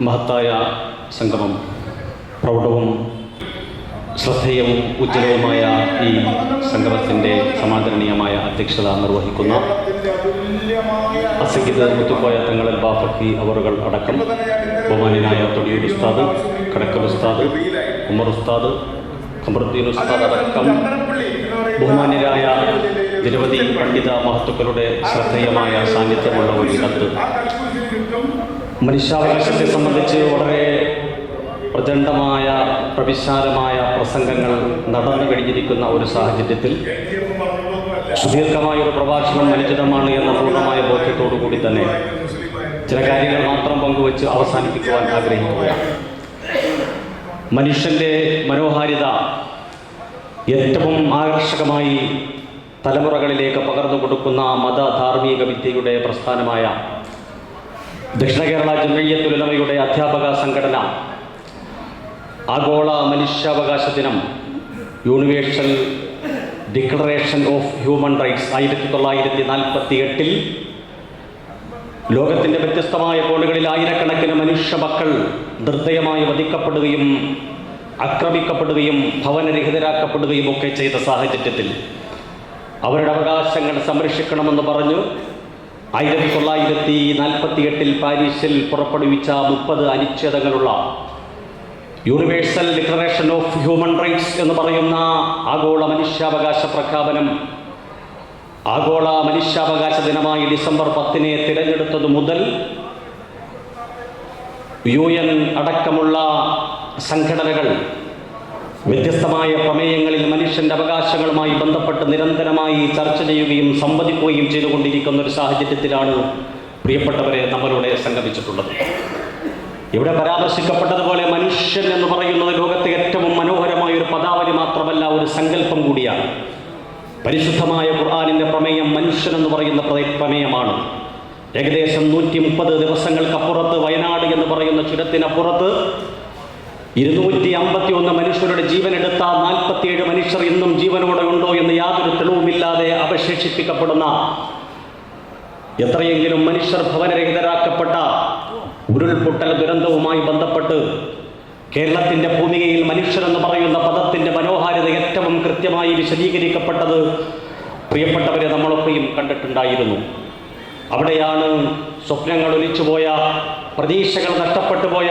മഹത്തായ സംഗമം പ്രൗഢവും ശ്രദ്ധേയവും ഉജ്ജ്വലവുമായ ഈ സംഗമത്തിന്റെ സമാദരണീയമായ അധ്യക്ഷത നിർവഹിക്കുന്ന അസംഗീത മുത്തുക്കോയ തങ്ങളിൽ ബാഫക്കി അവറുകൾ അടക്കം ബഹുമാനായ തൊടിയൂർ ഉസ്താദ് കടക്കൽ ഉസ്താദ് ഉമർ ഉസ്താദ് ഖമറുദ്ദീൻ ഉസ്താദ് അടക്കം ബഹുമാന്യരായ നിരവധി പണ്ഡിത മഹത്തുക്കളുടെ ശ്രദ്ധേയമായ സാന്നിധ്യമുള്ള ഒരു ഇടത്ത് മനുഷ്യാവകാശത്തെ സംബന്ധിച്ച് വളരെ പ്രചണ്ഡമായ പ്രവിശാലമായ പ്രസംഗങ്ങൾ നടന്നു കഴിഞ്ഞിരിക്കുന്ന ഒരു സാഹചര്യത്തിൽ സുദീർഘമായ ഒരു പ്രഭാഷണം അനുചിതമാണ് എന്ന പൂർണമായ ബോധ്യത്തോടു കൂടി തന്നെ ചില കാര്യങ്ങൾ മാത്രം പങ്കുവച്ച് അവസാനിപ്പിക്കുവാൻ ആഗ്രഹിക്കുകയാണ്. മനുഷ്യന്റെ മനോഹാരിത ഏറ്റവും ആകർഷകമായി തലമുറകളിലേക്ക് പകർന്നു കൊടുക്കുന്ന മത ധാർമ്മിക വിദ്യയുടെ പ്രസ്ഥാനമായ ദക്ഷിണ കേരള ജമയ്യത്തുലമയുടെ അധ്യാപക സംഘടന ആഗോള മനുഷ്യാവകാശ ദിനം universal declaration of human rights ആയിരത്തി തൊള്ളായിരത്തി നാൽപ്പത്തി എട്ടിൽ ലോകത്തിന്റെ വ്യത്യസ്തമായ കോണുകളിൽ ആയിരക്കണക്കിന് മനുഷ്യ മക്കൾ നിർദ്ദയമായി വധിക്കപ്പെടുകയും ആക്രമിക്കപ്പെടുകയും ഭവനരഹിതരാക്കപ്പെടുകയും ഒക്കെ ചെയ്ത സാഹചര്യത്തിൽ അവരുടെ അവകാശങ്ങൾ സംരക്ഷിക്കണമെന്ന് പറഞ്ഞു. ആയിരത്തി തൊള്ളായിരത്തി നാൽപ്പത്തി എട്ടിൽ പാരീസിൽ പുറപ്പെടുവിച്ച മുപ്പത് അനുച്ഛേദങ്ങളുള്ള universal declaration of human rights എന്ന് പറയുന്ന ആഗോള മനുഷ്യാവകാശ പ്രഖ്യാപനം ആഗോള മനുഷ്യാവകാശ ദിനമായി ഡിസംബർ പത്തിനെ തിരഞ്ഞെടുത്തത് മുതൽ യു എൻ അടക്കമുള്ള സംഘടനകൾ വ്യത്യസ്തമായ പ്രമേയങ്ങളിൽ മനുഷ്യന്റെ അവകാശങ്ങളുമായി ബന്ധപ്പെട്ട് നിരന്തരമായി ചർച്ച ചെയ്യുകയും സംവദിക്കുകയും ചെയ്തുകൊണ്ടിരിക്കുന്ന ഒരു സാഹചര്യത്തിലാണ് പ്രിയപ്പെട്ടവരെ നമ്മളിവിടെ സംഗമിച്ചിട്ടുള്ളത്. ഇവിടെ പരാമർശിക്കപ്പെട്ടതുപോലെ മനുഷ്യൻ എന്ന് പറയുന്നത് ലോകത്തെ ഏറ്റവും മനോഹരമായ ഒരു പദാവലി മാത്രമല്ല ഒരു സങ്കല്പം കൂടിയാണ്. പരിശുദ്ധമായ ഖുർആാനിന്റെ പ്രമേയം മനുഷ്യൻ എന്ന് പറയുന്ന പ്ര- പ്രമേയമാണ്. ഏകദേശം നൂറ്റി മുപ്പത് ദിവസങ്ങൾക്കപ്പുറത്ത് വയനാട് എന്ന് പറയുന്ന ചുരത്തിനപ്പുറത്ത് ഇരുന്നൂറ്റി അമ്പത്തി ഒന്ന് മനുഷ്യരുടെ ജീവനെടുത്ത നാൽപ്പത്തിയേഴ് മനുഷ്യർ ഇന്നും ജീവനോടെ ഉണ്ടോ എന്ന് യാതൊരു തെളിവുമില്ലാതെ അവശേഷിപ്പിക്കപ്പെടുന്ന എത്രയെങ്കിലും മനുഷ്യർ ഭവനരഹിതരാക്കപ്പെട്ട ഉരുൾപൊട്ടൽ ദുരന്തവുമായി ബന്ധപ്പെട്ട് കേരളത്തിന്റെ ഭൂമികയിൽ മനുഷ്യരെന്ന് പറയുന്ന പദത്തിന്റെ മനോഹാരിത ഏറ്റവും കൃത്യമായി വിശദീകരിക്കപ്പെട്ടത് പ്രിയപ്പെട്ടവരെ നമ്മളൊക്കെയും കണ്ടിട്ടുണ്ടായിരുന്നു. അവിടെയാണ് സ്വപ്നങ്ങൾ ഒലിച്ചുപോയ പ്രതീക്ഷകൾ നഷ്ടപ്പെട്ടു പോയ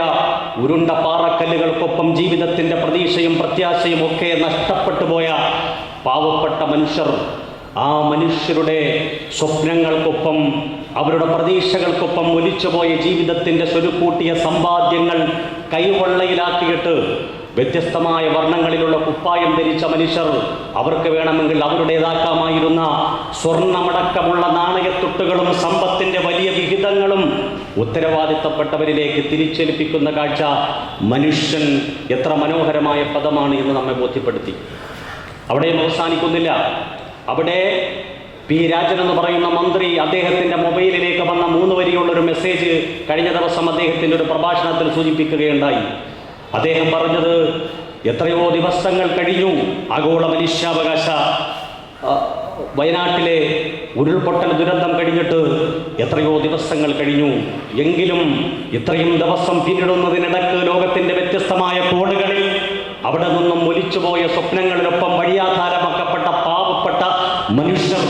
ഉരുണ്ട പാറക്കല്ലുകൾക്കൊപ്പം ജീവിതത്തിന്റെ പ്രതീക്ഷയും പ്രത്യാശയും ഒക്കെ നഷ്ടപ്പെട്ടു പോയ പാവപ്പെട്ട മനുഷ്യർ. ആ മനുഷ്യരുടെ സ്വപ്നങ്ങൾക്കൊപ്പം അവരുടെ പ്രതീക്ഷകൾക്കൊപ്പം ഒലിച്ചുപോയ ജീവിതത്തിന്റെ സ്വരുക്കൂട്ടിയ സമ്പാദ്യങ്ങൾ കൈവെള്ളയിലാക്കിയിട്ട് വ്യത്യസ്തമായ വർണങ്ങളിലുള്ള കുപ്പായം ധരിച്ച മനുഷ്യർ അവർക്ക് വേണമെങ്കിൽ അവരുടേതാക്കാമായിരുന്ന സ്വർണമടക്കമുള്ള നാണയത്തുട്ടുകളും സമ്പത്തിന്റെ വലിയ വിഹിതങ്ങളും ഉത്തരവാദിത്തപ്പെട്ടവരിലേക്ക് തിരിച്ചേൽപ്പിക്കുന്ന കാഴ്ച മനുഷ്യൻ എത്ര മനോഹരമായ പദമാണ് എന്ന് നമ്മെ ബോധ്യപ്പെടുത്തി. അവിടെയും അവസാനിക്കുന്നില്ല. അവിടെ പി രാജൻ എന്ന് പറയുന്ന മന്ത്രി അദ്ദേഹത്തിന്റെ മൊബൈലിലേക്ക് വന്ന മൂന്ന് വരിയുള്ള ഒരു മെസ്സേജ് കഴിഞ്ഞ ദിവസം അദ്ദേഹത്തിന്റെ ഒരു പ്രഭാഷണത്തിൽ സൂചിപ്പിക്കുകയുണ്ടായി. അദ്ദേഹം പറഞ്ഞത് എത്രയോ ദിവസങ്ങൾ കഴിഞ്ഞു ആഗോള മനുഷ്യാവകാശ വയനാട്ടിലെ ഉരുൾപൊട്ടൽ ദുരന്തം കഴിഞ്ഞിട്ട് എത്രയോ ദിവസങ്ങൾ കഴിഞ്ഞു. എങ്കിലും ഇത്രയും ദിവസം പിന്നിടുന്നതിനിടക്ക് ലോകത്തിന്റെ വ്യത്യസ്തമായ കോണുകളിൽ അവിടെ നിന്നും ഒലിച്ചുപോയ സ്വപ്നങ്ങളിലൊപ്പം വഴിയാധാരമാക്കപ്പെട്ട പാവപ്പെട്ട മനുഷ്യർ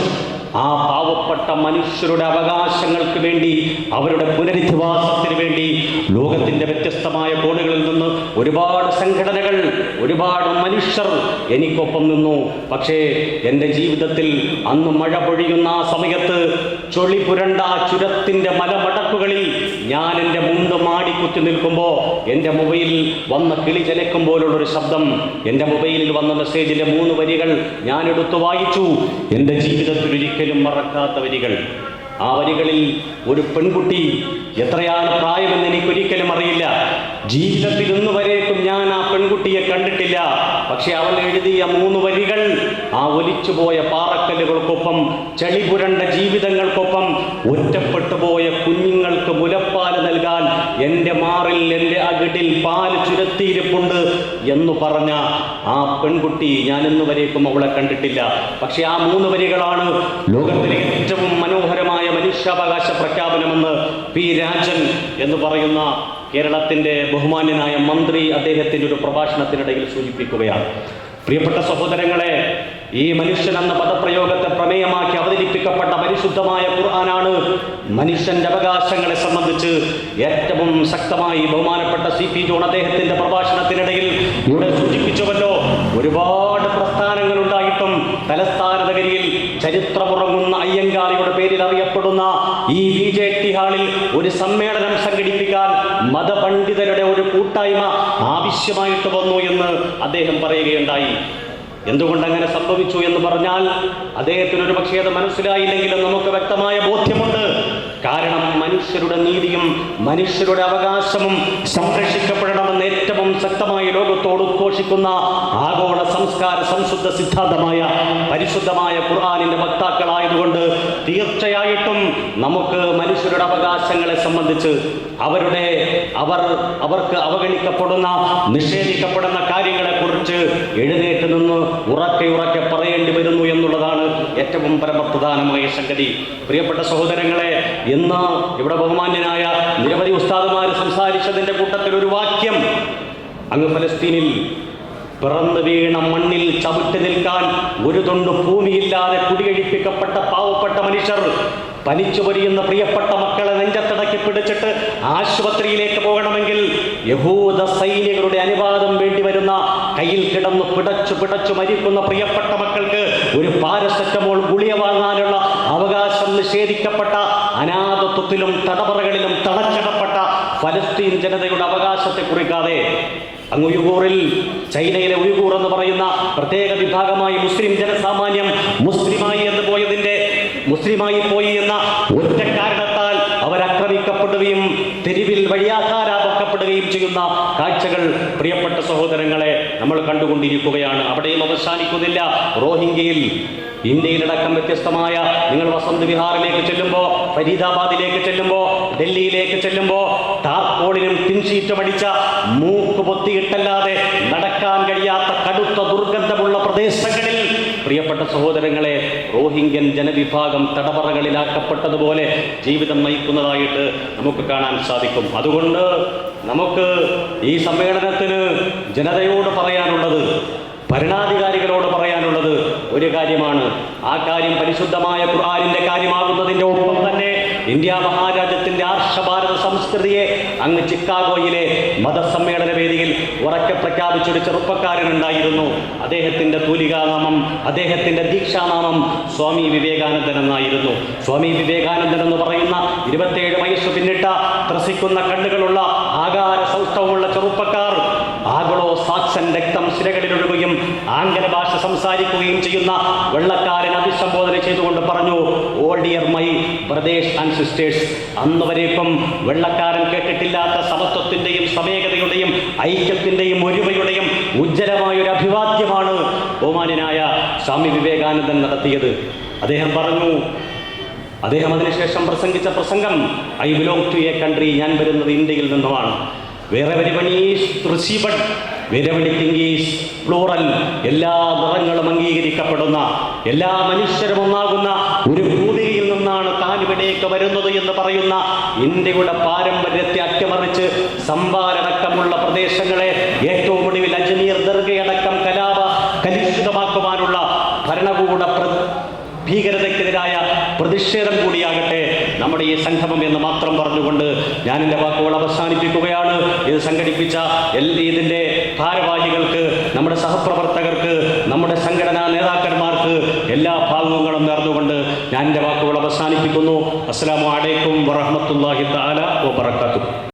ആ പാവപ്പെട്ട മനുഷ്യരുടെ അവകാശങ്ങൾക്ക് വേണ്ടി അവരുടെ പുനരധിവാസത്തിന് വേണ്ടി ലോകത്തിന്റെ വ്യത്യസ്തമായ കോണുകളിൽ നിന്ന് ഒരുപാട് സംഘടനകൾ ഒരുപാട് മനുഷ്യർ എനിക്കൊപ്പം നിന്നു. പക്ഷേ എന്റെ ജീവിതത്തിൽ അന്ന് മഴ പൊഴിയുന്ന ആ സമയത്ത് ചൊളി പുരണ്ട ചുരത്തിന്റെ മലമടക്കുകളിൽ ഞാൻ എന്റെ മുണ്ട് മാടിക്കുത്തി നിൽക്കുമ്പോൾ എന്റെ മൊബൈലിൽ വന്ന കിളി ചലക്കും പോലുള്ളൊരു ശബ്ദം എന്റെ മൊബൈലിൽ വന്ന മെസ്സേജിലെ മൂന്ന് വരികൾ ഞാൻ എടുത്തു വായിച്ചു. എന്റെ ജീവിതത്തിൽ ഒരിക്കലും മറക്കാത്ത വരികൾ ആ വരികളിൽ ഒരു പെൺകുട്ടി എത്രയാണ് പ്രായമെന്ന് എനിക്കൊരിക്കലും അറിയില്ല. ജീവിതത്തിൽ ഇന്ന് വരേക്കും ഞാൻ ആ പെൺകുട്ടിയെ കണ്ടിട്ടില്ല. പക്ഷെ അവൾ എഴുതിയ മൂന്ന് വരികൾ ആ ഒലിച്ചുപോയ പാറക്കല്ലുകൾക്കൊപ്പം ചെളിപുരണ്ട ജീവിതങ്ങൾക്കൊപ്പം ഒറ്റപ്പെട്ടു പോയ കുഞ്ഞുങ്ങൾക്ക് മുലപ്പാൽ നൽകാൻ എന്റെ മാറിൽ എന്റെ അകിടിൽ പാൽ ചുരത്തിയിരിപ്പുണ്ട് എന്ന് പറഞ്ഞ ആ പെൺകുട്ടി ഞാൻ ഇന്ന് വരേക്കും അവളെ കണ്ടിട്ടില്ല. പക്ഷെ ആ മൂന്ന് വരികളാണ് ലോകത്തിലെ ഏറ്റവും മനുഷ്യാവകാശ പ്രഖ്യാപനമെന്ന് പി രാജൻ എന്ന് പറയുന്ന കേരളത്തിന്റെ ബഹുമാന്യനായ മന്ത്രി അദ്ദേഹത്തിന്റെ ഒരു പ്രഭാഷണത്തിനിടയിൽ സൂചിപ്പിക്കുകയാണ്. പ്രിയപ്പെട്ട സഹോദരങ്ങളെ ഈ മനുഷ്യൻ എന്ന പദപ്രയോഗത്തെ പ്രമേയമാക്കി അവതരിപ്പിക്കപ്പെട്ട പരിശുദ്ധമായ ഖുർആനാണ് മനുഷ്യന്റെ അവകാശങ്ങളെ സംബന്ധിച്ച് ഏറ്റവും ശക്തമായി ബഹുമാനപ്പെട്ട സി പി ജോൺ അദ്ദേഹത്തിന്റെ പ്രഭാഷണത്തിനിടയിൽ ഇവിടെ സൂചിപ്പിച്ചുവല്ലോ. ഒരുപാട് പ്രസ്ഥാനങ്ങൾ ഉണ്ടായിട്ടും തലസ്ഥാന നഗരിയിൽ ചരിത്രമുറങ്ങുന്ന അയ്യങ്കാളിയുടെ പേരിൽ അറിയപ്പെടുന്ന ഈ ബി ജെ ടി ഹാളിൽ ഒരു സമ്മേളനം സംഘടിപ്പിക്കാൻ മതപണ്ഡിതരുടെ ഒരു കൂട്ടായ്മ ആവശ്യമായിട്ട് വന്നു എന്ന് അദ്ദേഹം പറയുകയുണ്ടായി. എന്തുകൊണ്ട് അങ്ങനെ സംഭവിച്ചു എന്ന് പറഞ്ഞാൽ അദ്ദേഹത്തിന് ഒരു പക്ഷേ അത് മനസ്സിലായില്ലെങ്കിലും നമുക്ക് വ്യക്തമായ ബോധ്യമുണ്ട്. കാരണം മനുഷ്യരുടെ നീതിയും മനുഷ്യരുടെ അവകാശവും സംരക്ഷിക്കപ്പെടണമെന്ന് ഏറ്റവും ഉദ്ഘോഷിക്കുന്ന ആഗോള സംസ്കാര സംശുദ്ധ സിദ്ധാന്തമായ പരിശുദ്ധമായ ഖുർആാനിന്റെ വക്താക്കളായതുകൊണ്ട് തീർച്ചയായിട്ടും നമുക്ക് മനുഷ്യരുടെ അവകാശങ്ങളെ സംബന്ധിച്ച് അവരുടെ അവർ അവർക്ക് അവഗണിക്കപ്പെടുന്ന നിഷേധിക്കപ്പെടുന്ന കാര്യങ്ങളെക്കുറിച്ച് എഴുന്നേറ്റ് നിന്ന് ഉറക്കെ ഉറക്കെ പറയേണ്ടി വരുന്നു എന്നുള്ളതാണ് ഏറ്റവും പരമപ്രധാനമായ സംഗതി. പ്രിയപ്പെട്ട സഹോദരങ്ങളെ ഇന്ന് ഇവിടെ ബഹുമാന്യനായ നിരവധി ഉസ്താദുമാർ സംസാരിച്ചതിന്റെ കൂട്ടത്തിൽ ഒരു വാക്യം അങ്ങ് ഫലസ്തീനിൽ പിറന്നു വീണ മണ്ണിൽ ചവിട്ടി നിൽക്കാൻ ഒരു തൊണ്ട് ഭൂമിയില്ലാതെ കുടിയൊഴിപ്പിക്കപ്പെട്ട പാവപ്പെട്ട മനുഷ്യർ പനിച്ചു പൊരിയുന്ന പ്രിയപ്പെട്ട മക്കളെ നെഞ്ചത്തടക്കി പിടിച്ചിട്ട് ആശുപത്രിയിലേക്ക് പോകണമെങ്കിൽ യഹൂദ സൈനികരുടെ അനുവാദം വേണ്ടി വരുന്ന കയ്യിൽ കിടന്ന് പിടച്ചു പിടച്ചു മരിക്കുന്ന പ്രിയപ്പെട്ട മക്കൾക്ക് ഒരു പാരസെറ്റമോൾ ഗുളിയ വാങ്ങാനുള്ള അവകാശം നിഷേധിക്കപ്പെട്ട അനാഥത്വത്തിലും തടവറകളിലും തളച്ചിടപ്പെട്ട ഫലസ്തീൻ ജനതയുടെ അവകാശത്തെ കുറിക്കാതെ അങ്ങ് ഉയൂറിൽ ചൈനയിലെ ഉയൂർ എന്ന് പറയുന്ന പ്രത്യേക വിഭാഗമായി മുസ്ലിം ജനസാമാന്യം മുസ്ലിമായി എന്ന് പോയതിന്റെ മുസ്ലിമായി പോയി എന്ന ഒറ്റ അവരാക്രമിക്കപ്പെടുകയും തെരുവിൽ വഴിയാക്കാരാക്കപ്പെടുകയും ചെയ്യുന്ന കാഴ്ചകൾ പ്രിയപ്പെട്ട സഹോദരങ്ങളെ നമ്മൾ കണ്ടുകൊണ്ടിരിക്കുകയാണ്. അവിടെയും അവസാനിക്കുന്നില്ല. റോഹിംഗ്യയിൽ ഇന്ത്യയിലടക്കം വ്യത്യസ്തമായ നിങ്ങൾ വസന്ത് വിഹാറിലേക്ക് ചെല്ലുമ്പോൾ ഫരീദാബാദിലേക്ക് ചെല്ലുമ്പോൾ ഡൽഹിയിലേക്ക് ചെല്ലുമ്പോൾ ടാർപോളിനും തിൻഷീറ്റും അടിച്ച മൂക്ക് പൊത്തിയിട്ടല്ലാതെ നടക്കാൻ കഴിയാത്ത കടുത്ത ദുർഗന്ധമുള്ള പ്രദേശങ്ങളിൽ പ്രിയപ്പെട്ട സഹോദരങ്ങളെ റോഹിംഗ്യൻ ജനവിഭാഗം തടവറകളിലാക്കപ്പെട്ടതുപോലെ ജീവിതം നയിക്കുന്നതായിട്ട് നമുക്ക് കാണാൻ സാധിക്കും. അതുകൊണ്ട് നമുക്ക് ഈ സമ്മേളനത്തിന് ജനതയോട് പറയാനുള്ളത് ഭരണാധികാരികളോട് പറയാനുള്ളത് ഒരു കാര്യമാണ്. ആ കാര്യം പരിശുദ്ധമായ ഖുർആാനിന്റെ കാര്യമാകുന്നതിന്റെ ഒപ്പം തന്നെ ഇന്ത്യ മഹാരാജ്യത്തിന്റെ ആർഷഭാരത സംസ്കൃതിയെ അങ്ങ് ചിക്കാഗോയിലെ മതസമ്മേളന വേദിയിൽ ഉറക്കെ പ്രഖ്യാപിച്ചൊരു ചെറുപ്പക്കാരനുണ്ടായിരുന്നു. അദ്ദേഹത്തിന്റെ തൂലികാനാമം അദ്ദേഹത്തിന്റെ ദീക്ഷാനാമം സ്വാമി വിവേകാനന്ദൻ എന്നായിരുന്നു. സ്വാമി വിവേകാനന്ദൻ എന്ന് പറയുന്ന ഇരുപത്തിയേഴ് വയസ്സ് പിന്നിട്ട ത്രസിക്കുന്ന കണ്ണുകളുള്ള ആകാര സൗഷ്ഠവമുള്ള ചെറുപ്പക്കാർ ആഗളോ സാക്സൻ രക്തം ശിരകളിലൊഴുകുകയും ആംഗല ഭാഷ സംസാരിക്കുകയും ചെയ്യുന്ന വെള്ളക്കാരൻ അഭിസംബോധന ചെയ്തുകൊണ്ട് പറഞ്ഞു all dear my brothers and sisters അന്ന് വരേക്കും വെള്ളക്കാരൻ കേട്ടിട്ടില്ലാത്ത സമത്വത്തിന്റെയും സമേകതയുടെയും ഐക്യത്തിന്റെയും ഒരുമയുടെയും ഉജ്ജ്വലമായ ഒരു അഭിവാദ്യമാണ് ബഹുമാനായ സ്വാമി വിവേകാനന്ദൻ നടത്തിയത്. അദ്ദേഹം പറഞ്ഞു അദ്ദേഹം അതിനുശേഷം പ്രസംഗിച്ച പ്രസംഗം I belong to a country ഞാൻ വരുന്നത് ഇന്ത്യയിൽ നിന്നുമാണ്. വേറെ വെരിവണീസ് റിസീവഡ് തിങ്കീസ് പ്ലൂറൽ എല്ലാ നിറങ്ങളും അംഗീകരിക്കപ്പെടുന്ന എല്ലാ മനുഷ്യരും ഒന്നാകുന്ന ഒരു ഭൂതിയിൽ നിന്നാണ് താൻ ഇവിടേക്ക് വരുന്നത് എന്ന് പറയുന്ന ഇന്ത്യയുടെ പാരമ്പര്യത്തെ അട്ടിമറിച്ച് സംഭാരടക്കമുള്ള പ്രദേശങ്ങളെ ഏറ്റവും ഒടുവിൽ അജ്മീർ ദർഗയടക്കം കലാപ കലുഷിതമാക്കുവാനുള്ള ഭരണകൂട ഭീകരതയ്ക്കെതിരായ പ്രതിഷേധം കൂടിയാകട്ടെ നമ്മുടെ ഈ സംഗമം എന്ന് മാത്രം പറഞ്ഞുകൊണ്ട് ഞാൻ എന്റെ വാക്കുകൾ അവസാനിപ്പിക്കുകയാണ്. ഇത് സംഘടിപ്പിച്ച ഇതിന്റെ ഭാരവാഹികൾക്ക് നമ്മുടെ സഹപ്രവർത്തകർക്ക് നമ്മുടെ സംഘടനാ നേതാക്കന്മാർക്ക് എല്ലാ ഭാഗങ്ങളും നേർന്നുകൊണ്ട് ഞാൻ എന്റെ വാക്കുകൾ അവസാനിപ്പിക്കുന്നു. അസ്സാം വലൈക്കും വറഹമത്തല്ലാഹി താല വബർക്കാത്തു